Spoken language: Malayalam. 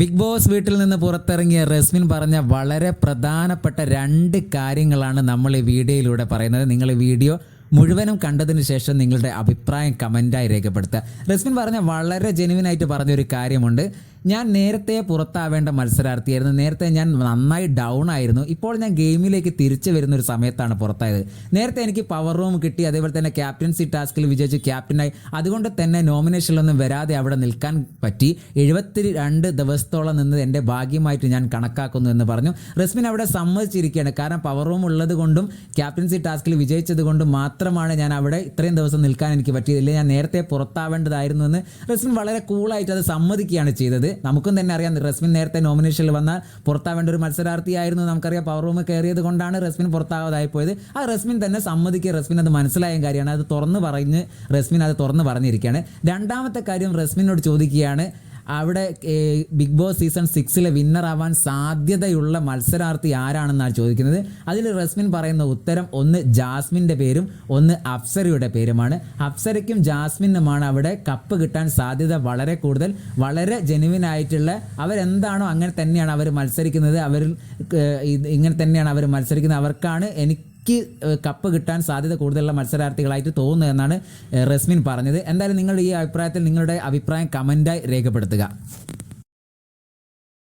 ബിഗ് ബോസ് വീട്ടിൽ നിന്ന് പുറത്തിറങ്ങിയ റസ്മിൻ പറഞ്ഞ വളരെ പ്രധാനപ്പെട്ട രണ്ട് കാര്യങ്ങളാണ് നമ്മൾ ഈ വീഡിയോയിലൂടെ പറയുന്നത്. നിങ്ങൾ ഈ വീഡിയോ മുഴുവനും കണ്ടതിന് ശേഷം നിങ്ങളുടെ അഭിപ്രായം കമന്റായി രേഖപ്പെടുത്തുക. റസ്മിൻ പറഞ്ഞ വളരെ ജെനുവിനായിട്ട് പറഞ്ഞൊരു കാര്യമുണ്ട്. ഞാൻ നേരത്തെ പുറത്താവേണ്ട മത്സരാർത്ഥിയായിരുന്നു. നേരത്തെ ഞാൻ നന്നായി ഡൗൺ ആയിരുന്നു. ഇപ്പോൾ ഞാൻ ഗെയിമിലേക്ക് തിരിച്ചു വരുന്ന ഒരു സമയത്താണ് പുറത്തായത്. നേരത്തെ എനിക്ക് പവർ റൂം കിട്ടി അതേപോലെ തന്നെ ക്യാപ്റ്റൻസി ടാസ്കിൽ വിജയിച്ച് ക്യാപ്റ്റനായി അതുകൊണ്ട് തന്നെ നോമിനേഷനിലൊന്നും വരാതെ അവിടെ നിൽക്കാൻ പറ്റി. എഴുപത്തി രണ്ട് ദിവസത്തോളം നിന്ന് എന്റെ ഭാഗ്യമായിട്ട് ഞാൻ കണക്കാക്കുന്നു എന്ന് പറഞ്ഞു. റസ്മിൻ അവിടെ സമ്മതിച്ചിരിക്കുകയാണ്. കാരണം പവർ റൂം ഉള്ളത് കൊണ്ടും ക്യാപ്റ്റൻസി ടാസ്കിൽ വിജയിച്ചത് കൊണ്ടും മാത്രമാണ് ഞാൻ അവിടെ ഇത്രയും ദിവസം നിൽക്കാൻ എനിക്ക് പറ്റിയത്. ഇല്ലെങ്കിൽ ഞാൻ നേരത്തെ പുറത്താവേണ്ടതായിരുന്നു എന്ന് റസ്മിൻ വളരെ കൂളായിട്ട് അത് സമ്മതിക്കുകയാണ് ചെയ്തത്. നമുക്കും തന്നെ അറിയാം. റസ്മിൻ നേരത്തെ നോമിനേഷനിൽ വന്നാൽ പുറത്താവേണ്ട ഒരു മത്സരാർത്ഥിയായിരുന്നു നമുക്കറിയാം. പവർ റൂം കയറിയത് കൊണ്ടാണ് റസ്മിൻ പുറത്താവാതായി പോയത്. ആ റസ്മിൻ തന്നെ സമ്മതിക്കുക റസ്മിൻ അത് മനസ്സിലായ കാര്യമാണ്. അത് തുറന്ന് പറഞ്ഞ് റസ്മിൻ അത് തുറന്ന് പറഞ്ഞിരിക്കുകയാണ്. രണ്ടാമത്തെ കാര്യം റസ്മിനോട് ചോദിക്കുകയാണ് അവിടെ ബിഗ് ബോസ് സീസൺ സിക്സിലെ വിന്നർ ആവാൻ സാധ്യതയുള്ള മത്സരാർത്ഥി ആരാണെന്നാണ് ചോദിക്കുന്നത്. അതിൽ റസ്മിൻ പറയുന്ന ഉത്തരം ഒന്ന് ജാസ്മിന്റെ പേരും ഒന്ന് അഫ്സരയുടെ പേരുമാണ്. അഫ്സരയ്ക്കും ജാസ്മിനുമാണ് അവിടെ കപ്പ് കിട്ടാൻ സാധ്യത വളരെ കൂടുതൽ. വളരെ ജെനുവിൻ ആയിട്ടുള്ള അവരെന്താണോ അങ്ങനെ തന്നെയാണ് അവർ മത്സരിക്കുന്നത്. അവർ ഇങ്ങനെ തന്നെയാണ് അവർ മത്സരിക്കുന്നത്. അവർക്കാണ് എനിക്ക് എനിക്ക് കപ്പ് കിട്ടാൻ സാധ്യത കൂടുതലുള്ള മത്സരാർത്ഥികളായിട്ട് തോന്നുന്നു എന്നാണ് റസ്മിൻ പറഞ്ഞത്. എന്തായാലും നിങ്ങളുടെ ഈ അഭിപ്രായത്തിൽ നിങ്ങളുടെ അഭിപ്രായം കമന്റായി രേഖപ്പെടുത്തുക.